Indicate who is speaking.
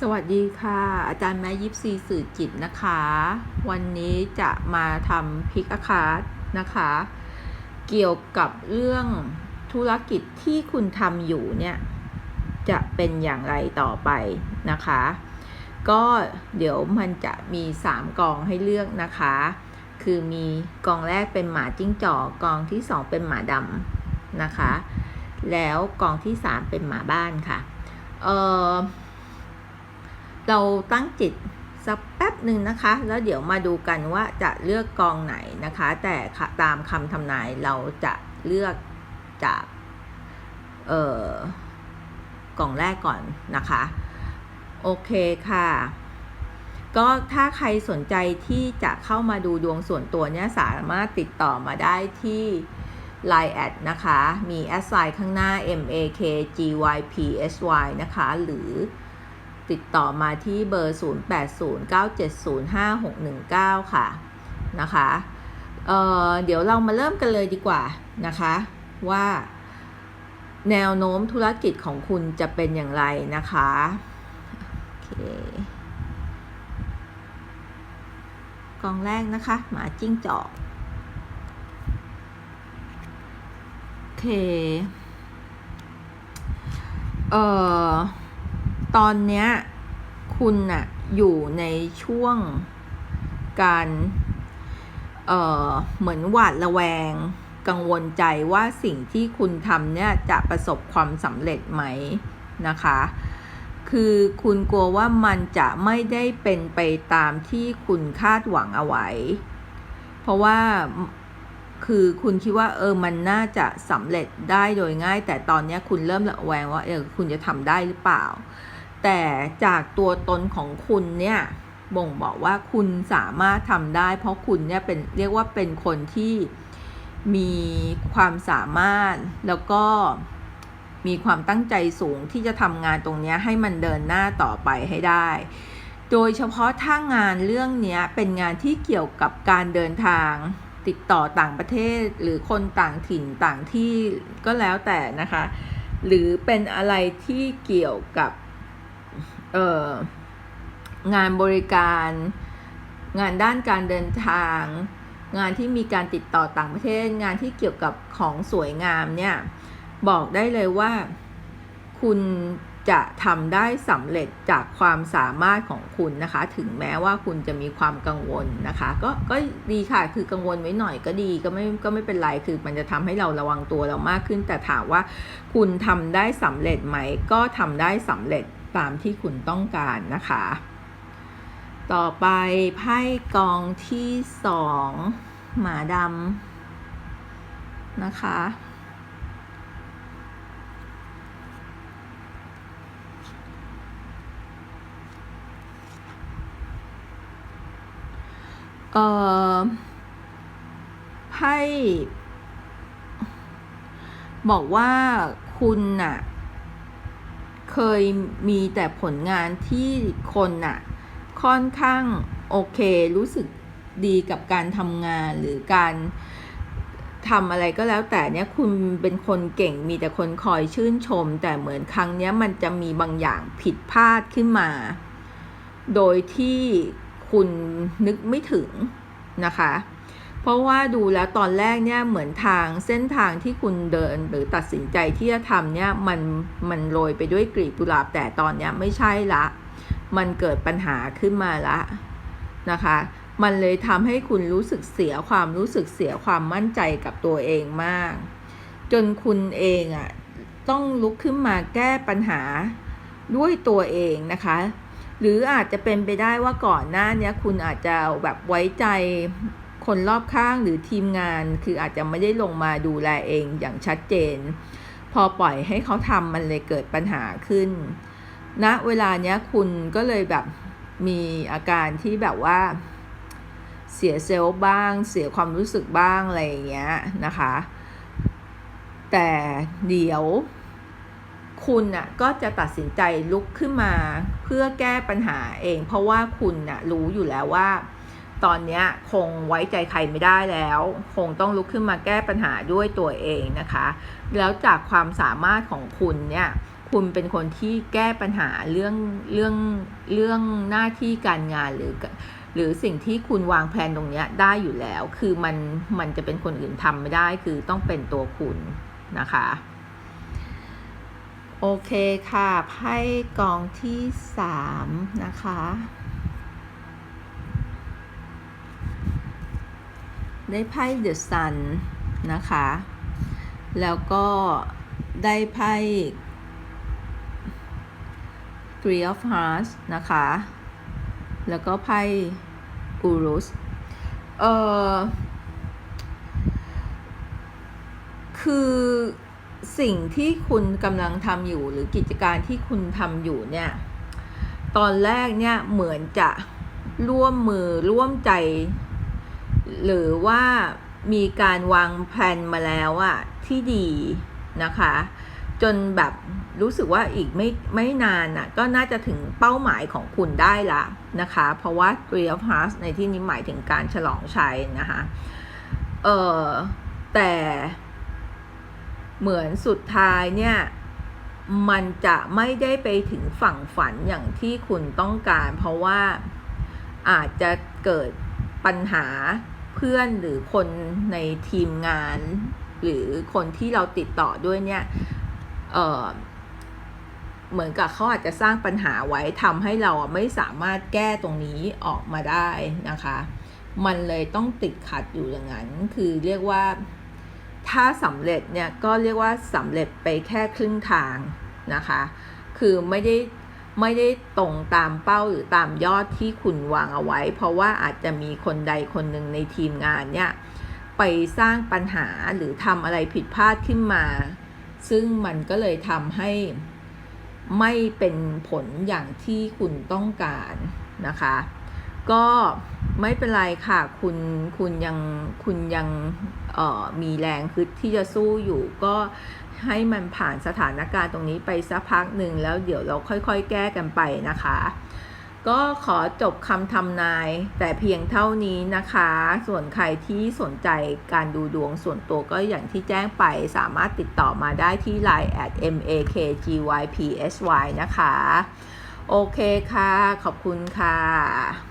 Speaker 1: สวัสดีค่ะ อาจารย์แม่ยิปซีสื่อจิตนะคะ วันนี้จะมาทำพิกอาคาร์นะคะ เกี่ยวกับเรื่องธุรกิจที่คุณทำอยู่เนี่ย จะเป็นอย่างไรต่อไปนะคะ ก็เดี๋ยวมันจะมี 3 กองให้เลือกนะคะ คือมีกองแรกเป็นหมาจิ้งจอกกองที่ 2 เป็นหมาดำนะคะ แล้วกองที่ 3 เป็นหมาบ้านค่ะ เอ่อ เราตั้งจิตสักแป๊บหนึ่งนะคะ แล้วเดี๋ยวมาดูกันว่าจะเลือกกองไหนนะคะ แต่ตามคำทำนายเราจะเลือกจากเอ่อกล่องแรกก่อนนะคะ โอเคค่ะ ก็ถ้าใครสนใจที่จะเข้ามาดูดวงส่วนตัวเนี่ยสามารถติดต่อมาได้ที่ Line แอดนะคะ มีแอดไซน์ข้างหน้า M A K G Y P S Y นะคะ หรือ ติดต่อมาที่เบอร์ 0809705619 ค่ะนะคะเเดี๋ยวเรามาเริ่มกันเลยดีกว่านะคะว่าแนวโน้มธุรกิจของคุณจะเป็นอย่างไรนะคะโอเคกองแรกนะคะหมาจิ้งจอกโอเคเอ่อ ตอนเนี้ยคุณน่ะอยู่ในช่วงการ เอ่อ เหมือนหวาดระแวง กังวลใจว่าสิ่งที่คุณทำเนี่ยจะประสบความสำเร็จไหมนะคะ คือคุณกลัวว่ามันจะไม่ได้เป็นไปตามที่คุณคาดหวังเอาไว้ เพราะว่าคือคุณคิดว่าเออมันน่าจะสำเร็จได้โดยง่าย แต่ตอนนี้คุณเริ่มระแวงว่าเออคุณจะทำได้หรือเปล่า แต่จากตัวตนของคุณเนี่ยบ่งบอกว่าคุณสามารถทำได้ เพราะคุณเนี่ยเป็นเรียกว่าเป็นคนที่มีความสามารถแล้วก็มีความตั้งใจสูงที่จะทำงานตรงนี้ให้มันเดินหน้าต่อไปให้ได้ โดยเฉพาะถ้างานเรื่องนี้เป็นงานที่เกี่ยวกับการเดินทางติดต่อต่างประเทศหรือคนต่างถิ่นต่างที่ก็แล้วแต่นะคะ หรือเป็นอะไรที่เกี่ยวกับ เอ่องานบริการ งานด้านการเดินทาง งานที่มีการติดต่อต่างประเทศ งานที่เกี่ยวกับของสวยงามเนี่ย บอกได้เลยว่าคุณจะทำได้สำเร็จจากความสามารถของคุณนะคะ ถึงแม้ว่าคุณจะมีความกังวลนะคะ ก็ก็ดีค่ะคือกังวลไว้หน่อยก็ดีก็ไม่ก็ไม่เป็นไรคือมันจะทำให้เราระวังตัวเรามากขึ้น แต่ถามว่าคุณทำได้สำเร็จไหมก็ทำได้สำเร็จ ตามที่คุณต้องการนะคะ ต่อไปไพ่กองที่สองหมาดำนะคะ เอ่อไพ่บอกว่าคุณน่ะ เคยมีแต่ผลงานที่คนน่ะ ค่อนข้างโอเค รู้สึกดีกับการทำงานหรือการทำอะไรก็แล้วแต่เนี้ยคุณเป็นคนเก่งมีแต่คนคอยชื่นชม แต่เหมือนครั้งเนี้ยมันจะมีบางอย่างผิดพลาดขึ้นมา โดยที่คุณนึกไม่ถึงนะคะ เพราะว่าดูแล้วตอนแรกเนี่ยเหมือนทางเส้นทางที่คุณเดินหรือตัดสินใจที่จะทำเนี่ยมันมันโรยไปด้วยกลีบกุหลาบแต่ตอนเนี้ไม่ใช่ละ มันเกิดปัญหาขึ้นมาละนะคะ มันเลยทำให้คุณรู้สึกเสียความรู้สึกเสียความมั่นใจกับตัวเองมาก จนคุณเองอะ่ะต้องลุกขึ้นมาแก้ปัญหาด้วยตัวเองนะคะ หรืออาจจะเป็นไปได้ว่าก่อนหน้านี้คุณอาจจะแบบไว้ใจ คนรอบข้างหรือทีมงาน คืออาจจะไม่ได้ลงมาดูแลเองอย่างชัดเจน พอปล่อยให้เขาทำมันเลยเกิดปัญหาขึ้นณนะเวลาเนี้ยคุณก็เลยแบบมีอาการที่แบบว่า เสียเซลล์บ้าง เสียความรู้สึกบ้างอะไรอย่างเงี้ยนะคะ แต่เดี๋ยวคุณน่ะก็จะตัดสินใจลุกขึ้นมาเพื่อแก้ปัญหาเอง เพราะว่าคุณน่ะรู้อยู่แล้วว่า ตอนนี้คงไว้ใจใครไม่ได้แล้ว คงต้องลุกขึ้นมาแก้ปัญหาด้วยตัวเองนะคะ แล้วจากความสามารถของคุณเนี่ยคุณเป็นคนที่แก้ปัญหาเรื่องเรื่องเรื่องหน้าที่การงานหรือ หรือสิ่งที่คุณวางแผนตรงนี้ได้อยู่แล้ว คือมันมันจะเป็นคนอื่นทำไม่ได้คือต้องเป็นตัวคุณนะคะโอเคค่ะไพ่กองที่สามนะคะ ได้ไพ่ The Sun นะคะ แล้วก็ได้ไพ่ Three of Hearts นะคะ แล้วก็ไพ่ Urus เอ่อ คือสิ่งที่คุณกำลังทำอยู่หรือกิจการที่คุณทำอยู่เนี่ย ตอนแรกเนี่ยเหมือนจะร่วมมือร่วมใจ หรือว่ามีการวางแผนมาแล้วอะที่ดีนะคะ จนแบบรู้สึกว่าอีกไม่ไม่นานน่ะก็น่าจะถึงเป้าหมายของคุณได้ละนะคะ เพราะว่า Three of Hearts ในที่นี้หมายถึงการฉลองชัยนะคะ เออแต่เหมือนสุดท้ายเนี่ยมันจะไม่ได้ไปถึงฝั่งฝันอย่างที่คุณต้องการ เพราะว่าอาจจะเกิดปัญหา เพื่อนหรือคนในทีมงาน หรือคนที่เราติดต่อด้วยเนี่ย เออเหมือนกับเขาอาจจะสร้างปัญหาไว้ทำให้เราไม่สามารถแก้ตรงนี้ออกมาได้นะคะ มันเลยต้องติดขัดอยู่อย่างนั้น คือเรียกว่าถ้าสำเร็จเนี่ยก็เรียกว่าสำเร็จไปแค่ครึ่งทางนะคะ คือไม่ได้ ไม่ได้ตรงตามเป้าหรือตามยอดที่คุณวางเอาไว้ เพราะว่าอาจจะมีคนใดคนหนึ่งในทีมงานเนี่ยไปสร้างปัญหาหรือทำอะไรผิดพลาดขึ้นมา ซึ่งมันก็เลยทำให้ไม่เป็นผลอย่างที่คุณต้องการนะคะ ก็ไม่เป็นไรค่ะ คุณคุณยังคุณยังมีแรงฮึดที่จะสู้อยู่ ก็ให้มันผ่านสถานการณ์ตรงนี้ไปสักพักหนึ่งแล้วเดี๋ยวเราค่อยๆ แก้กันไปนะคะ ก็ขอจบคำทำนายแต่เพียงเท่านี้นะคะ ส่วนใครที่สนใจการดูดวงส่วนตัวก็อย่างที่แจ้งไปสามารถติดต่อมาได้ที่ Line at makgypsy นะคะ โอเคค่ะ ขอบคุณค่ะ